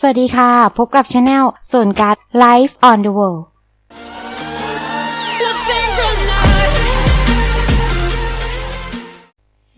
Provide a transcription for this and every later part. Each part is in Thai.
สวัสดีค่ะ พบกับช anel ส่วนการ Life on the World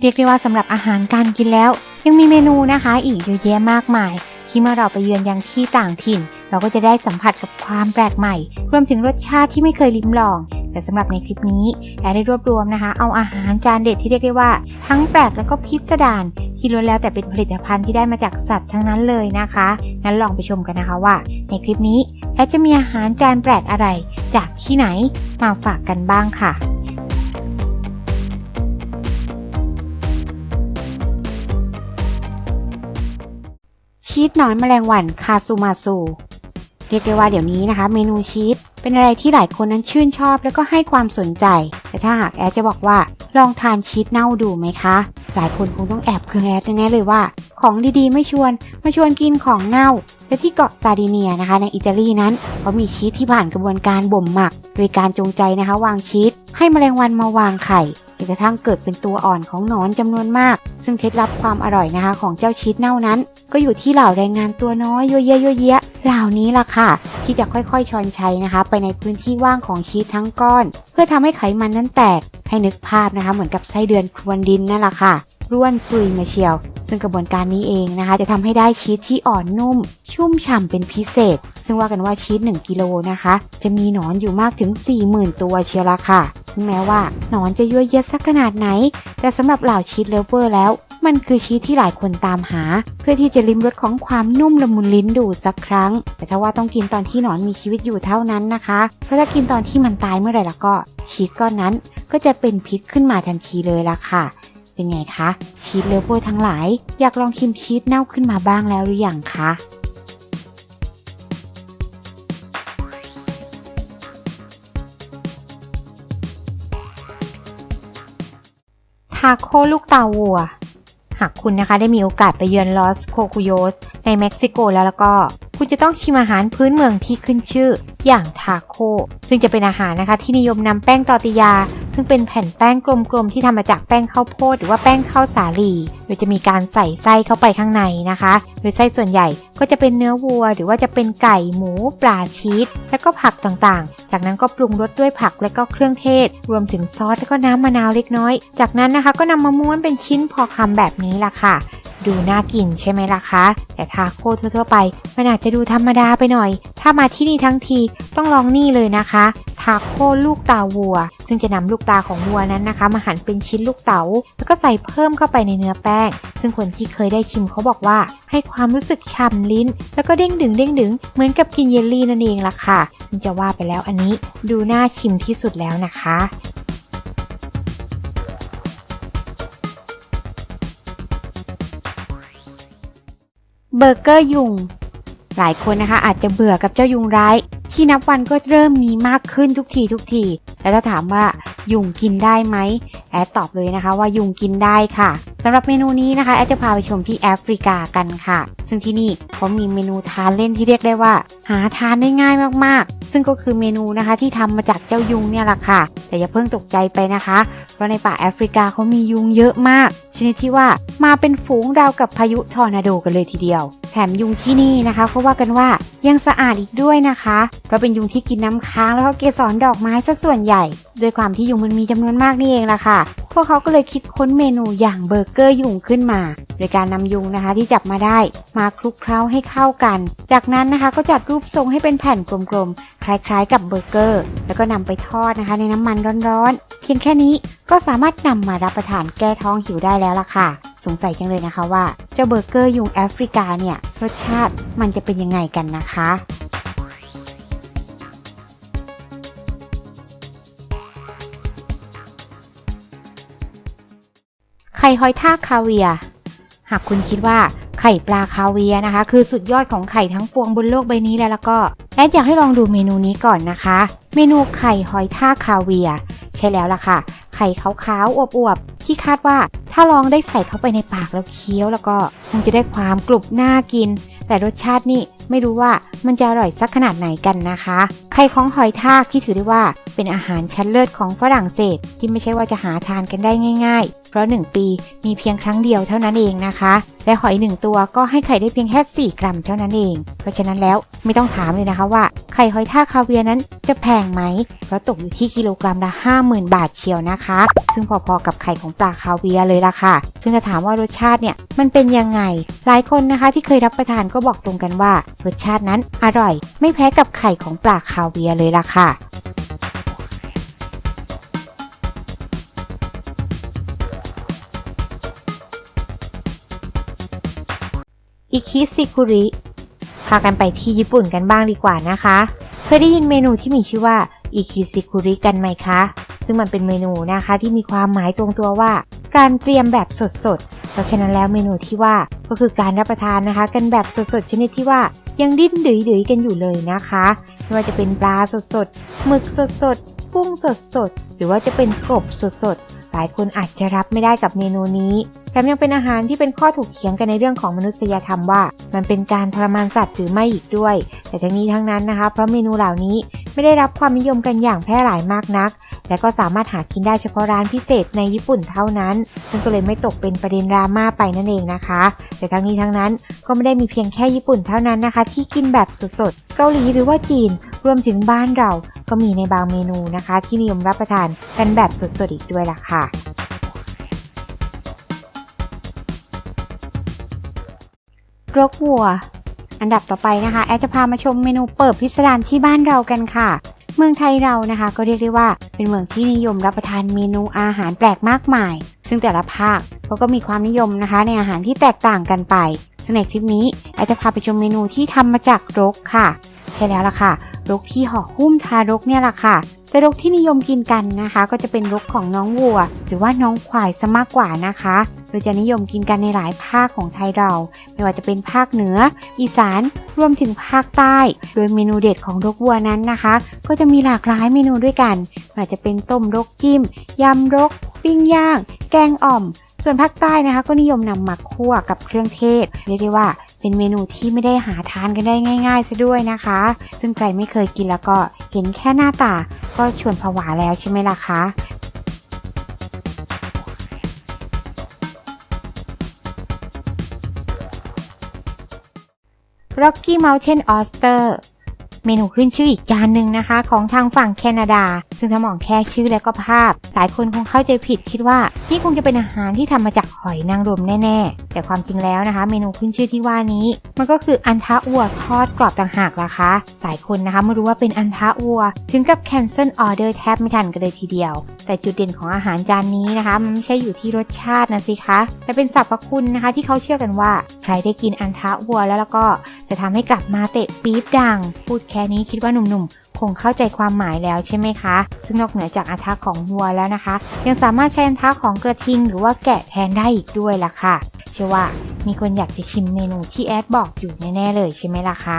เรียกได้ว่าสำหรับอาหารการกินแล้ว ยังมีเมนูนะคะ อีกเยอะแยะมากมาย ที่เมื่อเราไปเยือนยังที่ต่างถิ่น เราก็จะได้สัมผัสกับความแปลกใหม่ รวมถึงรสชาติที่ไม่เคยลิ้มลอง แต่สำหรับในคลิปนี้แอดได้รวบรวมนะคะ เอาอาหารจานเด็ดที่เรียกได้ว่า ทั้งแปลกแล้วก็พิสดารที่ล้วนแล้วแต่เป็นผลิตภัณฑ์ที่ได้มาจากสัตว์ทั้งนั้นเลยนะคะงั้นลองไปชมกันนะคะว่า ในคลิปนี้แอดจะมีอาหารจานแปลกอะไร จากที่ไหนมาฝากกันบ้างค่ะชีสหนอนแมลงวันคาซูมาซูเรียกได้ว่าเดี๋ยวนี้นะคะ เมนูชีส เป็นอะไรที่หลายคนนั้นชื่นชอบแล้วก็ให้ความสนใจ แต่ถ้าหากแอดจะบอกว่า ลองทานชีสเน่าดูไหมคะ หลายคนคงต้องแอบเคืองแอดแน่เลยว่า ของดีๆ ไม่ชวนมาชวนกินของเน่า และที่เกาะซาดิเนียนะคะ ในอิตาลีนั้นเขามีชีสที่ผ่านกระบวนการบ่มหมัก โดยการจงใจนะคะ วางชีสให้แมลงวันมาวางไข่จนกระทั่งเกิดเป็นตัวอ่อนของหนอนจำนวนมาก ซึ่งเคล็ดลับความอร่อยนะคะ ของเจ้าชีสเน่านั้น ก็อยู่ที่เหล่าแรงงานตัวน้อยโยเยะโยเยะเหล่านี้ล่ะค่ะ ที่จะค่อยๆชอนชัยนะคะ ไปในพื้นที่ว่างของชีสทั้งก้อน เพื่อทำให้ไขมันนั้นแตกให้นึกภาพนะคะ เหมือนกับไส้เดือนครวนดินนั่นแหละค่ะร่วนซุยมาเชียว ซึ่งกระบวนการนี้เองนะคะ จะทำให้ได้ชีสที่อ่อนนุ่ม ชุ่มฉ่ำเป็นพิเศษ ซึ่งว่ากันว่าชีส1กิโลนะคะ จะมีหนอนอยู่มากถึง 40,000 ตัวเชียวละค่ะ ถึงแม้ว่าหนอนจะยั่วเย็ดสักขนาดไหน แต่สำหรับเหล่าชีสเลเวอร์แล้วมันคือชีสที่หลายคนตามหา เพื่อที่จะลิ้มรสของความนุ่มละมุนลิ้นดูสักครั้ง แต่ถ้าว่าต้องกินตอนที่หนอนมีชีวิตอยู่เท่านั้นนะคะเพราะถ้ากินตอนที่มันตายเมื่อไหร่แล้วก็ ชีสก้อนนั้นก็จะเป็นพิษขึ้นมาทันทีเลยล่ะค่ะ เป็นไงคะ ชีสเลฟเวอร์ทั้งหลาย อยากลองชิมชีสเน่าขึ้นมาบ้างแล้วหรือยังคะทาโคลูกตาวัว หากคุณนะคะได้มีโอกาสไปเยือนลอสโคคุโยสในเม็กซิโกแล้วแล้วก็ คุณจะต้องชิมอาหารพื้นเมืองที่ขึ้นชื่อ อย่างทาโค ซึ่งจะเป็นอาหารนะคะที่นิยมนำแป้งตอติยา ซึ่งเป็นแผ่นแป้งกลมๆที่ทำมาจากแป้งข้าวโพดหรือว่าแป้งข้าวสาลี โดยจะมีการใส่ไส้เข้าไปข้างในนะคะ โดยไส้ส่วนใหญ่ก็จะเป็นเนื้อวัว หรือว่าจะเป็นไก่หมูปลาชีสและก็ผักต่างๆ จากนั้นก็ปรุงรสด้วยผักและก็เครื่องเทศ รวมถึงซอสและก็น้ำมะนาวเล็กน้อย จากนั้นนะคะก็นำมาม้วนเป็นชิ้นพอคำแบบนี้ล่ะค่ะ ดูน่ากินใช่ไหมล่ะคะ แต่ทาโก้ทั่วๆไป มันอาจจะดูธรรมดาไปหน่อย ถ้ามาที่นี่ทั้งทีต้องลองนี่เลยนะคะ ทาโก้ลูกตาวัว ซึ่งจะนำลูกตาของวัวนั้นนะคะ มาหั่นเป็นชิ้นลูกเต๋าแล้วก็ใส่เพิ่มเข้าไปในเนื้อแป้ง ซึ่งคนที่เคยได้ชิมเขาบอกว่า ให้ความรู้สึกฉ่ำลิ้น แล้วก็เด้งดึงเด้งดึงเหมือนกับกินเยลลี่นั่นเองล่ะค่ะจะว่าไปแล้วอันนี้ ดูน่าชิมที่สุดแล้วนะคะ เบอร์เกอร์ยุง หลายคนนะคะอาจจะเบื่อกับเจ้ายุงร้าย ที่นับวันก็เริ่มมีมากขึ้นทุกทีทุกที แล้วถ้าถามว่ายุงกินได้ไหมแอดตอบเลยนะคะว่ายุงกินได้ค่ะสำหรับเมนูนี้นะคะแอดจะพาไปชมที่แอฟริกากันค่ะ ซึ่งที่นี่เขามีเมนูทานเล่นที่เรียกได้ว่า หาทานได้ง่ายมากๆ ซึ่งก็คือเมนูนะคะที่ทำมาจากเจ้ายุงเนี่ยแหละค่ะ แต่อย่าเพิ่งตกใจไปนะคะ เพราะในป่าแอฟริกาเขามียุงเยอะมาก ชนิดที่ว่ามาเป็นฝูงราวกับพายุทอร์นาโดกันเลยทีเดียว แถมยุงที่นี่นะคะเขาว่ากันว่ายังสะอาดอีกด้วยนะคะ เพราะเป็นยุงที่กินน้ำค้างแล้วก็เกสรดอกไม้ซะส่วนใหญ่ ด้วยความที่ยุงมันมีจำนวนมากนี่เองล่ะค่ะ วกเขาก็เลยคิดค้นเมนูอย่างเบอร์เกอร์ยุงขึ้นมา โดยการนำยุงนะคะที่จับมาได้มาคลุกเคล้าให้เข้ากัน จากนั้นนะคะก็จัดรูปทรงให้เป็นแผ่นกลมๆ คล้ายๆ กับเบอร์เกอร์ แล้วก็นำไปทอดนะคะในน้ำมันร้อนๆ เพียงแค่นี้ก็สามารถนำมารับประทานแก้ท้องหิวได้แล้วล่ะค่ะ สงสัยจังเลยนะคะว่าเจ้าเบอร์เกอร์ยุงแอฟริกาเนี่ยรสชาติมันจะเป็นยังไงกันนะคะ ข่หอยทากคาเวีย หากคุณคิดว่าไข่ปลาคาเวียนะคะ คือสุดยอดของไข่ทั้งปวงบนโลกใบนี้แล้วแล้วก็แอดอยากให้ลองดูเมนูนี้ก่อนนะคะ เมนูไข่หอยทากคาเวีย ใช่แล้วล่ะค่ะ ไข่ขาวๆอวบๆที่คาดว่าถ้าลองได้ใส่เข้าไปในปากแล้วเคี้ยวแล้วก็คงจะได้ความกรุบน่ากิน แต่รสชาตินี่ไม่รู้ว่ามันจะอร่อยสักขนาดไหนกันนะคะ ไข่ของหอยทากที่ถือได้ว่าเป็นอาหารชั้นเลิศของฝรั่งเศส ที่ไม่ใช่ว่าจะหาทานกันได้ง่าย ราะ 1 ปีมีเพียงครั้งเดียวเท่านั้นเองนะคะ และหอย 1 ตัวก็ให้ไข่ได้เพียงแค่ 4 กรัมเท่านั้นเอง เพราะฉะนั้นแล้วไม่ต้องถามเลยนะคะว่าไข่หอยทากคาเวียนั้นจะแพงไหม เพราะตกอยู่ที่กิโลกรัมละ 50,000 บาทเชียวนะคะ ซึ่งพอๆกับไข่ของปลาคาเวียเลยล่ะค่ะ ซึ่งจะถามว่ารสชาติเนี่ยมันเป็นยังไง หลายคนนะคะที่เคยรับประทานก็บอกตรงกันว่า รสชาตินั้นอร่อย ไม่แพ้กับไข่ของปลาคาเวียเลยล่ะค่ะ อิคิซิคุริ พากันไปที่ญี่ปุ่นกันบ้างดีกว่านะคะ เคยได้ยินเมนูที่มีชื่อว่าอิคิซิคุริกันไหมคะ ซึ่งมันเป็นเมนูนะคะที่มีความหมายตรงตัวว่า การเตรียมแบบสดๆ เพราะฉะนั้นแล้วเมนูที่ว่าก็คือการรับประทานนะคะ กันแบบสดๆชนิดที่ว่ายังดิ้นดือๆกันอยู่เลยนะคะไม่ว่าจะเป็นปลาสดๆหมึกสดๆกุ้งสดๆหรือว่าจะเป็นกบสดๆ ลายคนอาจจะรับไม่ได้กับเมนูนี้ แถมยังเป็นอาหารที่เป็นข้อถกเถียงกันในเรื่องของมนุษยธรรมว่า มันเป็นการทรมานสัตว์หรือไม่อีกด้วย แต่ทั้งนี้ทั้งนั้นนะคะ เพราะเมนูเหล่านี้ไม่ได้รับความนิยมกันอย่างแพร่หลายมากนัก และก็สามารถหากินได้เฉพาะร้านพิเศษในญี่ปุ่นเท่านั้น ซึ่งก็เลยไม่ตกเป็นประเด็นดราม่าไปนั่นเองนะคะ แต่ทั้งนี้ทั้งนั้นก็ไม่ได้มีเพียงแค่ญี่ปุ่นเท่านั้นนะคะ ที่กินแบบสดๆเกาหลีหรือว่าจีนรวมถึงบ้านเรา ก็มีในบางเมนูนะคะ ที่นิยมรับประทานกันแบบสดๆอีกด้วยล่ะค่ะรกวัว อันดับต่อไปนะคะ แอดจะพามาชมเมนูเปิดพิสดารที่บ้านเรากันค่ะ เมืองไทยเรานะคะ ก็เรียกได้ว่าเป็นเมืองที่นิยมรับประทานเมนูอาหารแปลกมากมาย ซึ่งแต่ละภาคเขาก็มีความนิยมนะคะ ในอาหารที่แตกต่างกันไปซึ่งในคลิปนี้แอดจะพาไปชมเมนูที่ทำมาจากรกค่ะ ใช่แล้วล่ะค่ะ รกที่ห่อหุ้มทารกเนี่ยแหละค่ะแต่รกที่นิยมกินกันนะคะ ก็จะเป็นรกของน้องวัว หรือว่าน้องควายซะมากกว่านะคะโดยจะนิยมกินกันในหลายภาคของไทยเรา ไม่ว่าจะเป็นภาคเหนือ อีสานรวมถึงภาคใต้ โดยเมนูเด็ดของรกวัวนั้นนะคะ ก็จะมีหลากหลายเมนูด้วยกันไม่ว่าจะเป็นต้มรกจิ้มยำรก ปิ้งย่าง แกงอ่อม ส่วนภาคใต้นะคะ ก็นิยมนำมาคั่วกับเครื่องเทศเรียกได้ว่า เป็นเมนูที่ไม่ได้หาทานกันได้ง่าย ๆซะด้วยนะคะ ซึ่งใครไม่เคยกินแล้วก็เห็นแค่หน้าตาก็ชวนผวาแล้วใช่ไหมล่ะคะ Rocky Mountain Oyster เมนูขึ้นชื่ออีกจานหนึ่งนะคะ ของทางฝั่งแคนาดา ซึ่งถ้ามองแค่ชื่อและก็ภาพ หลายคนคงเข้าใจผิดคิดว่า นี่คงจะเป็นอาหารที่ทำมาจากหอยนางรมแน่ๆ แต่ความจริงแล้วนะคะ เมนูขึ้นชื่อที่ว่านี้ มันก็คืออันทะอัวทอดกรอบต่างหากล่ะคะ หลายคนนะคะไม่รู้ว่าเป็นอันทะอัว ถึงกับ cancel order แทบไม่ทันกันเลยทีเดียว แต่จุดเด่นของอาหารจานนี้นะคะมันไม่ใช่อยู่ที่รสชาตินะสิคะ แต่เป็นสรรพคุณนะคะ ที่เขาเชื่อกันว่าใครได้กินอันทะวัวแล้วแล้วก็ จะทำให้กลับมาเตะปี๊บดัง พูดแค่นี้คิดว่าหนุ่มๆ คงเข้าใจความหมายแล้วใช่ไหมคะ ซึ่งนอกเหนือจากอันทะของวัวแล้วนะคะ ยังสามารถใช้อันทะของกระทิงหรือว่าแกะแทนได้อีกด้วยล่ะค่ะ เชื่อว่ามีคนอยากจะชิมเมนูที่แอดบอกอยู่แน่ๆเลยใช่ไหมล่ะคะ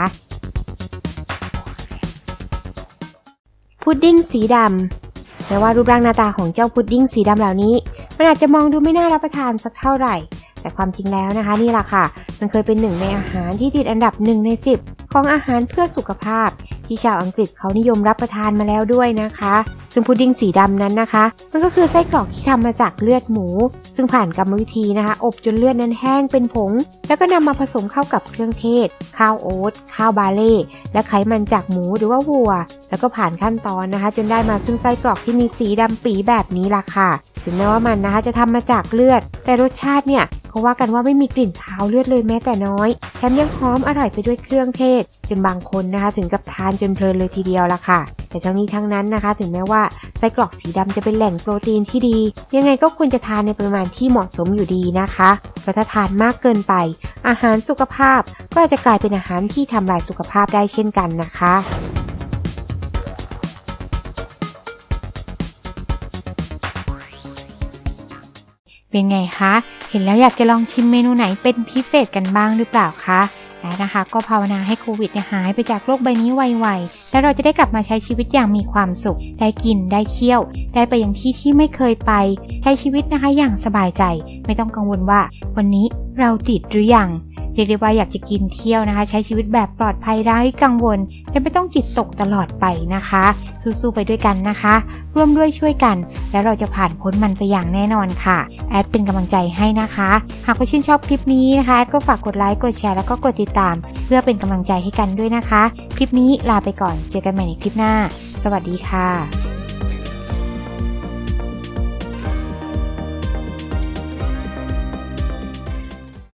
พุดดิ้งสีดำแม้ว่ารูปร่างหน้าตาของเจ้าพุดดิ้งสีดำเหล่านี้ มันอาจจะมองดูไม่น่ารับประทานสักเท่าไหร่ แต่ความจริงแล้วนะคะนี่แหละค่ะ มันเคยเป็นหนึ่งในอาหารที่ติดอันดับหนึ่งใน 10 ของอาหารเพื่อสุขภาพ ที่ชาวอังกฤษเขานิยมรับประทานมาแล้วด้วยนะคะซึ่งพุดดิ้งสีดำนั้นนะคะ มันก็คือไส้กรอกที่ทำมาจากเลือดหมู ซึ่งผ่านกรรมวิธีนะคะ อบจนเลือดนั้นแห้งเป็นผง แล้วก็นำมาผสมเข้ากับเครื่องเทศ ข้าวโอ๊ต ข้าวบาเล่ และไขมันจากหมูหรือว่าวัว แล้วก็ผ่านขั้นตอนนะคะ จนได้มาซึ่งไส้กรอกที่มีสีดำปีแบบนี้ล่ะค่ะถึงแม้ว่ามันนะคะจะทำมาจากเลือด แต่รสชาติเนี่ยเขาว่ากันว่าไม่มีกลิ่นคาวเลือดเลยแม้แต่น้อยแถมยังหอมอร่อยไปด้วยเครื่องเทศ จนบางคนนะคะ ถึงกับทานจนเพลินเลยทีเดียวล่ะค่ะ แต่ทั้งนี้ทั้งนั้นนะคะ ถึงแม้ว่าไส้กรอกสีดำจะเป็นแหล่งโปรตีนที่ดี ยังไงก็ควรจะทานในปริมาณที่เหมาะสมอยู่ดีนะคะเพราะถ้าทานมากเกินไป อาหารสุขภาพก็อาจจะกลายเป็นอาหารที่ทำลายสุขภาพได้เช่นกันนะคะเป็นไงคะ เห็นแล้วอยากจะลองชิมเมนูไหนเป็นพิเศษกันบ้างหรือเปล่าคะและ นะคะ ก็ภาวนาให้โควิดหายไปจากโลกใบนี้ไวๆ และเราจะได้กลับมาใช้ชีวิตอย่างมีความสุข ได้กินได้เที่ยว ได้ไปยังที่ที่ไม่เคยไป ใช้ชีวิตนะคะอย่างสบายใจ ไม่ต้องกังวลว่า วันนี้เราติดหรือยังเรียกได้ว่าอยากจะกินเที่ยวนะคะ ใช้ชีวิตแบบปลอดภัยไร้กังวล และไม่ต้องจิตตกตลอดไปนะคะ สู้ๆไปด้วยกันนะคะ ร่วมด้วยช่วยกัน แล้วเราจะผ่านพ้นมันไปอย่างแน่นอนค่ะ แอดเป็นกำลังใจให้นะคะ หากว่าชื่นชอบคลิปนี้นะคะ แอดก็ฝากกดไลค์กดแชร์แล้วก็กดติดตาม เพื่อเป็นกำลังใจให้กันด้วยนะคะ คลิปนี้ลาไปก่อนเจอกันใหม่ในคลิปหน้า สวัสดีค่ะ